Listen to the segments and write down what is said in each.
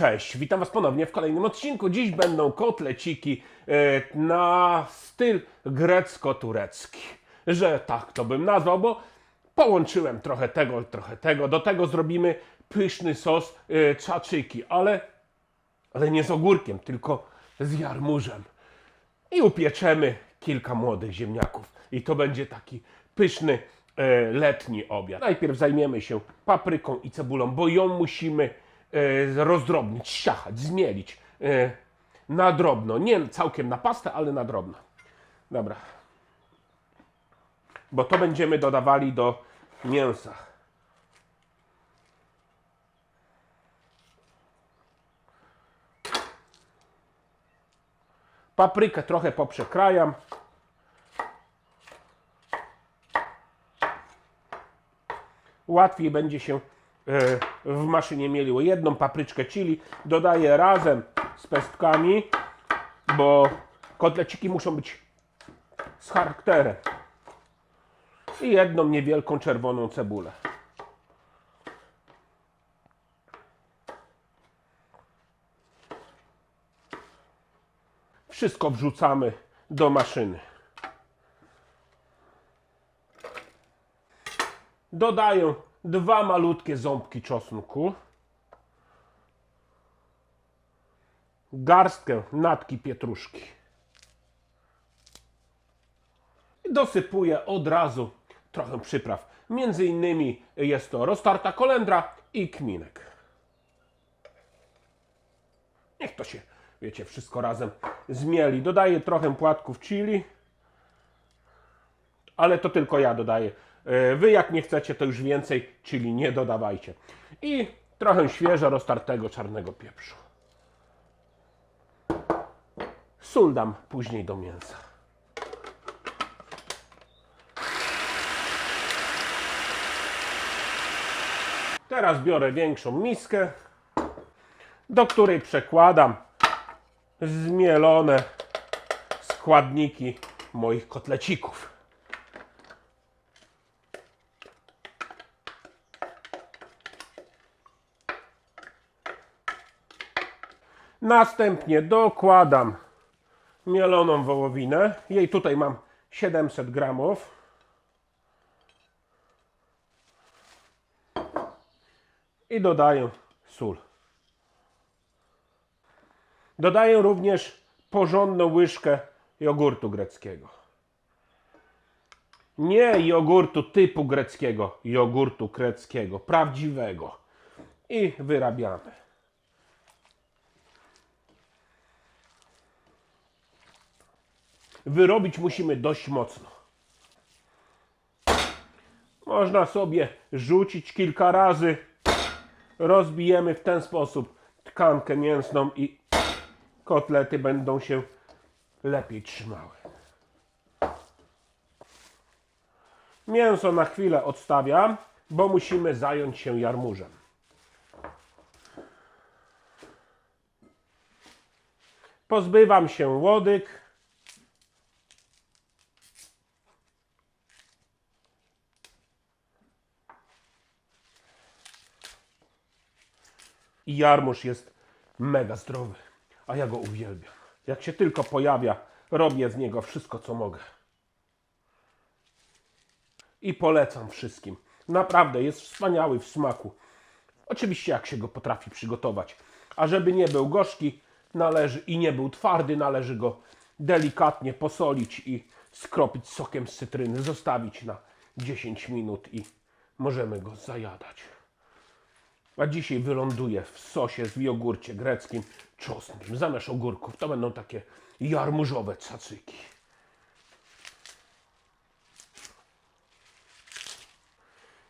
Cześć, witam Was ponownie w kolejnym odcinku. Dziś będą kotleciki e, na styl grecko-turecki. Że tak to bym nazwał, bo połączyłem trochę tego, trochę tego. Do tego zrobimy pyszny sos e, czaczyki, ale, ale nie z ogórkiem, tylko z jarmużem. I upieczemy kilka młodych ziemniaków. I to będzie taki pyszny e, letni obiad. Najpierw zajmiemy się papryką i cebulą, bo ją musimy rozdrobnić, ściachać, zmielić e, na drobno. Nie całkiem na pastę, ale na drobno. Dobra. Bo to będziemy dodawali do mięsa. Paprykę trochę poprzekrajam. Łatwiej będzie się e, w maszynie mieliło. Jedną papryczkę chili dodaję razem z pestkami, bo kotleciki muszą być z charakterem. I jedną niewielką czerwoną cebulę. Wszystko wrzucamy do maszyny. Dodaję dwa malutkie ząbki czosnku. Garstkę natki pietruszki. I dosypuję od razu trochę przypraw. Między innymi jest to roztarta kolendra i kminek. Niech to się, wiecie, wszystko razem zmieli. Dodaję trochę płatków chili, ale to tylko ja dodaję. E, Wy jak nie chcecie, to już więcej chili nie dodawajcie. I trochę świeżo roztartego czarnego pieprzu. Sól dam później do mięsa. Teraz biorę większą miskę, do której przekładam zmielone składniki moich kotlecików. Następnie dokładam mieloną wołowinę. Jej tutaj mam 700 gramów. I dodaję sól. Dodaję również porządną łyżkę jogurtu greckiego. Nie jogurtu typu greckiego, jogurtu greckiego, prawdziwego. I wyrabiamy. Wyrobić musimy dość mocno. Można sobie rzucić kilka razy. Rozbijemy w ten sposób tkankę mięsną i kotlety będą się lepiej trzymały. Mięso na chwilę odstawiam, bo musimy zająć się jarmużem. Pozbywam się łodyg. I jarmuż jest mega zdrowy, a ja go uwielbiam. Jak się tylko pojawia, robię z niego wszystko, co mogę. I polecam wszystkim. Naprawdę jest wspaniały w smaku. Oczywiście, jak się go potrafi przygotować. A żeby nie był gorzki, należy i nie był twardy, należy go delikatnie posolić i skropić sokiem z cytryny, zostawić na 10 minut i możemy go zajadać. A dzisiaj wyląduje w sosie z jogurcie greckim czosnkiem. Zamiast ogórków to będą takie jarmużowe cacyki.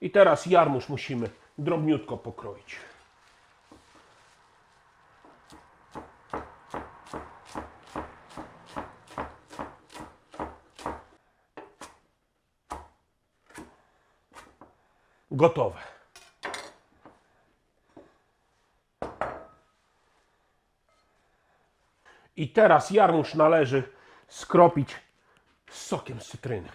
I teraz jarmuż musimy drobniutko pokroić. Gotowe. I teraz jarmuż należy skropić sokiem cytryny.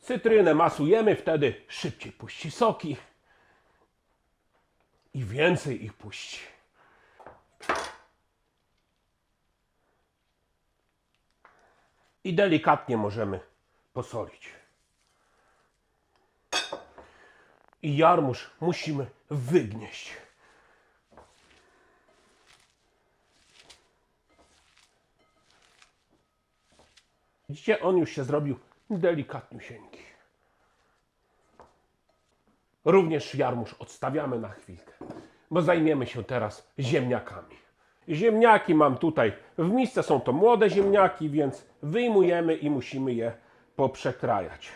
Cytrynę, masujemy, wtedy szybciej puści soki. i więcej ich puści. I delikatnie możemy posolić. I jarmuż musimy wygnieść. Widzicie, on już się zrobił delikatniusieńki. Również jarmuż odstawiamy na chwilkę, bo zajmiemy się teraz ziemniakami. Ziemniaki mam tutaj w misce, są to młode ziemniaki, więc wyjmujemy i musimy je poprzekrajać.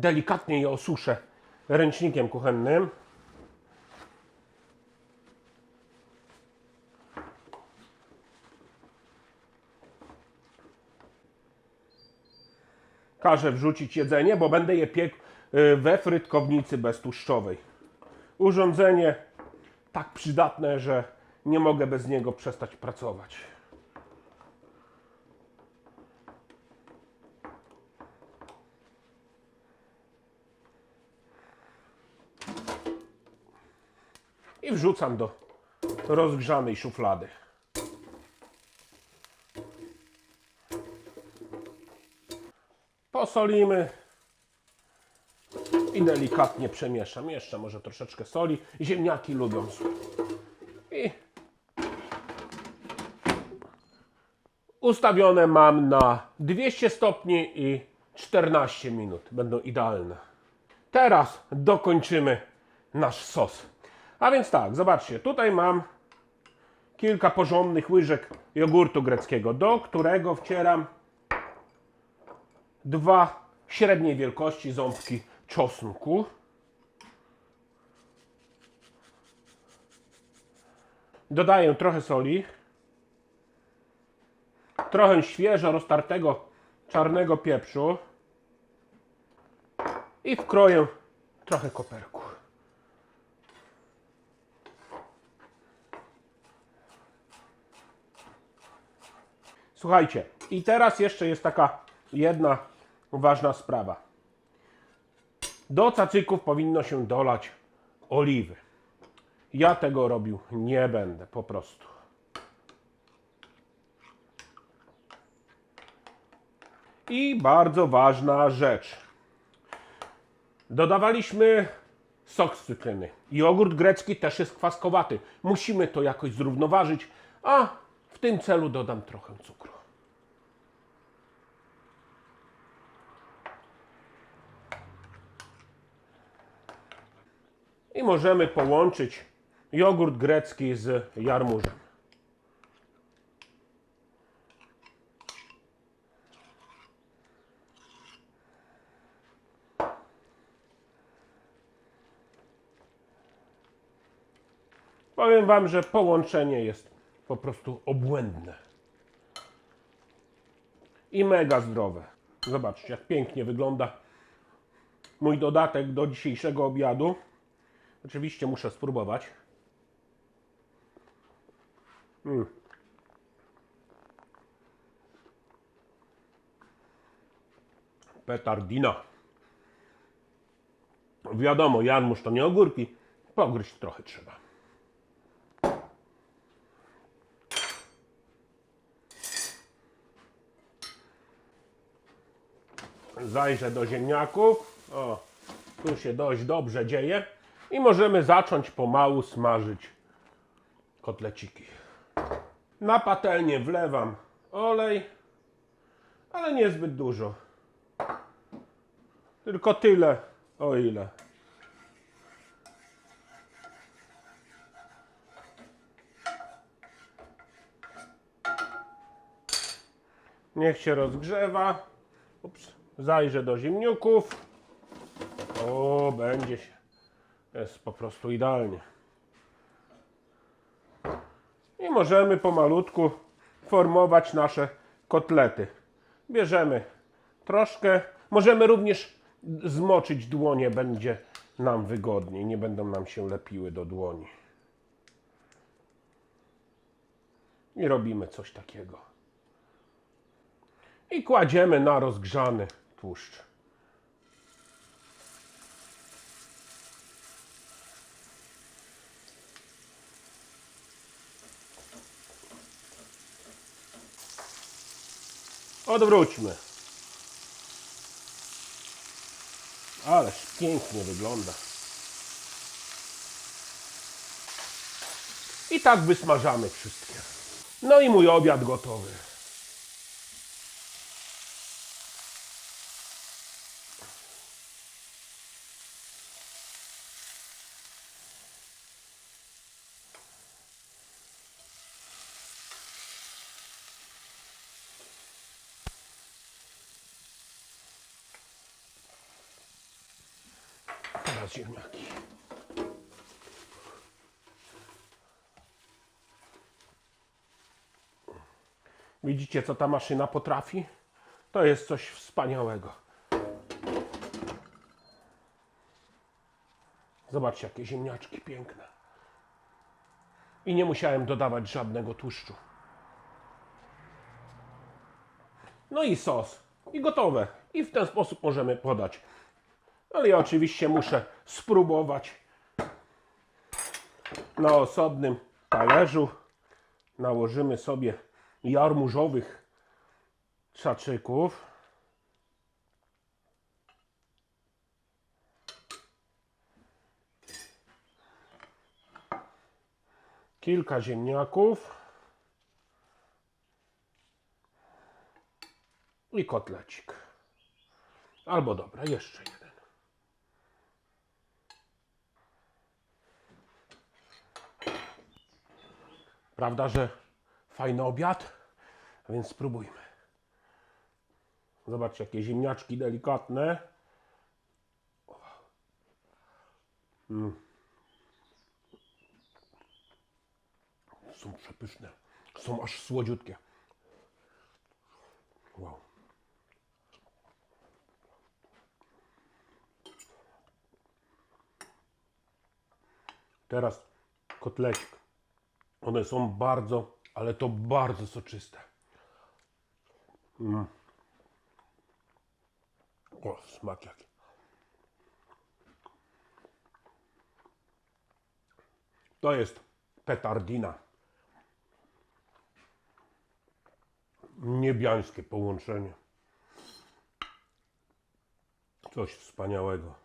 Delikatnie je osuszę ręcznikiem kuchennym. Każę wrzucić jedzenie, bo będę je piekł y, we frytkownicy beztłuszczowej. Urządzenie tak przydatne, że nie mogę bez niego przestać pracować. I wrzucam do rozgrzanej szuflady. Posolimy i delikatnie przemieszam. Jeszcze może troszeczkę soli. Ziemniaki lubią sól. I ustawione mam na 200 stopni i 14 minut. Będą idealne. Teraz dokończymy nasz sos. A więc tak, zobaczcie, tutaj mam kilka porządnych łyżek jogurtu greckiego, do którego wcieram dwa średniej wielkości ząbki czosnku. Dodaję trochę soli, trochę świeżo roztartego czarnego pieprzu i wkroję trochę koperku. Słuchajcie, i teraz jeszcze jest taka jedna ważna sprawa. Do cacyków powinno się dolać oliwy. Ja tego robił nie będę, po prostu. I bardzo ważna rzecz. Dodawaliśmy sok z cytryny. Jogurt grecki też jest kwaskowaty. Musimy to jakoś zrównoważyć, a tym celu dodam trochę cukru. I możemy połączyć jogurt grecki z jarmużem. Powiem Wam, że połączenie jest po prostu obłędne. I mega zdrowe. Zobaczcie, jak pięknie wygląda mój dodatek do dzisiejszego obiadu. Oczywiście muszę spróbować. Mm. Petardina. Wiadomo, jarmuż to nie ogórki. Pogryźć trochę trzeba. Zajrzę do ziemniaków. O, tu się dość dobrze dzieje. I możemy zacząć pomału smażyć kotleciki. Na patelnię wlewam olej, ale niezbyt dużo. Tylko tyle, o ile. Niech się rozgrzewa. Zajrzę do ziemniaków. O, będzie się. Jest po prostu idealnie. I możemy pomalutku formować nasze kotlety. Bierzemy troszkę. Możemy również zmoczyć dłonie będzie nam wygodniej, nie będą nam się lepiły do dłoni. I robimy coś takiego. I kładziemy na rozgrzany tłuszcz. Odwróćmy. Ależ pięknie wygląda. I tak wysmażamy wszystkie. No i mój obiad gotowy. Ziemniaki. Widzicie, co ta maszyna potrafi? To jest coś wspaniałego. Zobaczcie, jakie ziemniaczki piękne. I nie musiałem dodawać żadnego tłuszczu. No i sos. I gotowe. I w ten sposób możemy podać. Ale ja oczywiście muszę spróbować na osobnym talerzu. Nałożymy sobie jarmużowych czaczyków. Kilka ziemniaków. I kotlecik. Albo dobra, jeszcze jeden. Prawda, że fajny obiad? A więc spróbujmy. Zobaczcie, jakie ziemniaczki delikatne. Mm. Są przepyszne. Są aż słodziutkie. Wow. Teraz kotlecik. One są bardzo, ale to bardzo soczyste. Mm. O, smak jaki. To jest petardina. Niebiańskie połączenie. Coś wspaniałego.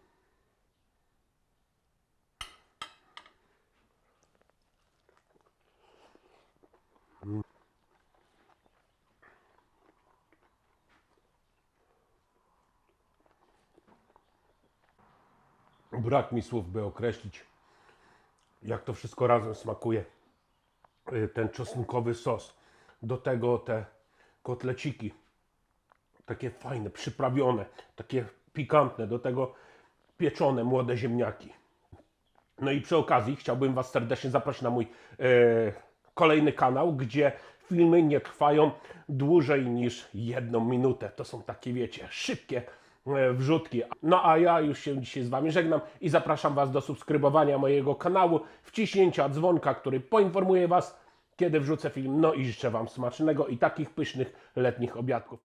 Brak mi słów, by określić, jak to wszystko razem smakuje. Y, Ten czosnkowy sos, do tego te kotleciki, takie fajne, przyprawione, takie pikantne, do tego pieczone młode ziemniaki. No i przy okazji chciałbym Was serdecznie zaprosić na mój e, kolejny kanał, gdzie filmy nie trwają dłużej niż jedną minutę. To są takie, wiecie, szybkie wrzutki. No a ja już się dzisiaj z Wami żegnam i zapraszam Was do subskrybowania mojego kanału, wciśnięcia dzwonka, który poinformuje Was, kiedy wrzucę film. No i życzę Wam smacznego i takich pysznych letnich obiadków.